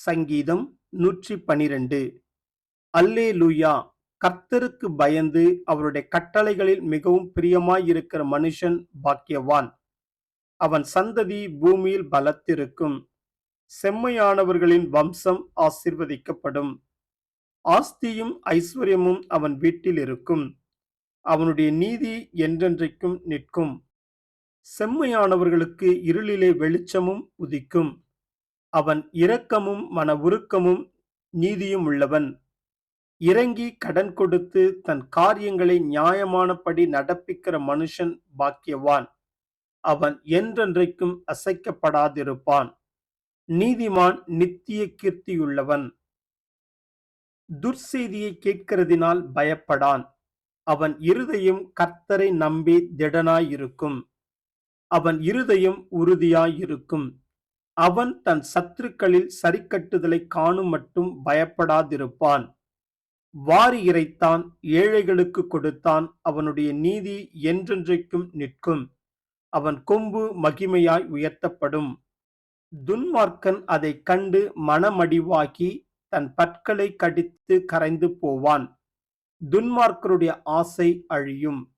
சங்கீதம் நூற்றி பனிரெண்டு அல்லே லூயா கர்த்தருக்கு பயந்து அவருடைய கட்டளைகளில் மிகவும் பிரியமாயிருக்கிற மனுஷன் பாக்கியவான். அவன் சந்ததி பூமியில் பலத்திருக்கும். செம்மையானவர்களின் வம்சம் ஆசிர்வதிக்கப்படும். ஆஸ்தியும் ஐஸ்வர்யமும் அவன் வீட்டில் இருக்கும் அவனுடைய நீதி என்றென்றைக்கும் நிற்கும். செம்மையானவர்களுக்கு இருளிலே வெளிச்சமும் உதிக்கும். அவன் இரக்கமும் மன உருக்கமும் நீதியும் உள்ளவன். இறங்கி கடன் கொடுத்து தன் காரியங்களை நியாயமானபடி நடப்பிக்கிற மனுஷன் பாக்கியவான். அவன் என்றென்றைக்கும் அசைக்கப்படாதிருப்பான். நீதிமான் நித்திய கீர்த்தியுள்ளவன். துர்செய்தியை கேட்கிறதினால் பயப்படான். அவன் இருதயம் கர்த்தரை நம்பி திடனாயிருக்கும். அவன் இருதயம் உறுதியாயிருக்கும். அவன் தன் சத்துருக்களில் சரிக்கட்டுதலை காணும் மட்டும் பயப்படாதிருப்பான். வாரி இறைத்தான் ஏழைகளுக்கு கொடுத்தான் அவனுடைய நீதி என்றென்றைக்கும் நிற்கும். அவன் கொம்பு மகிமையாய் உயர்த்தப்படும். துன்மார்க்கன் அதை கண்டு மனமடிவாகி தன் பற்களை கடித்து கரைந்து போவான். துன்மார்க்கருடைய ஆசை அழியும்.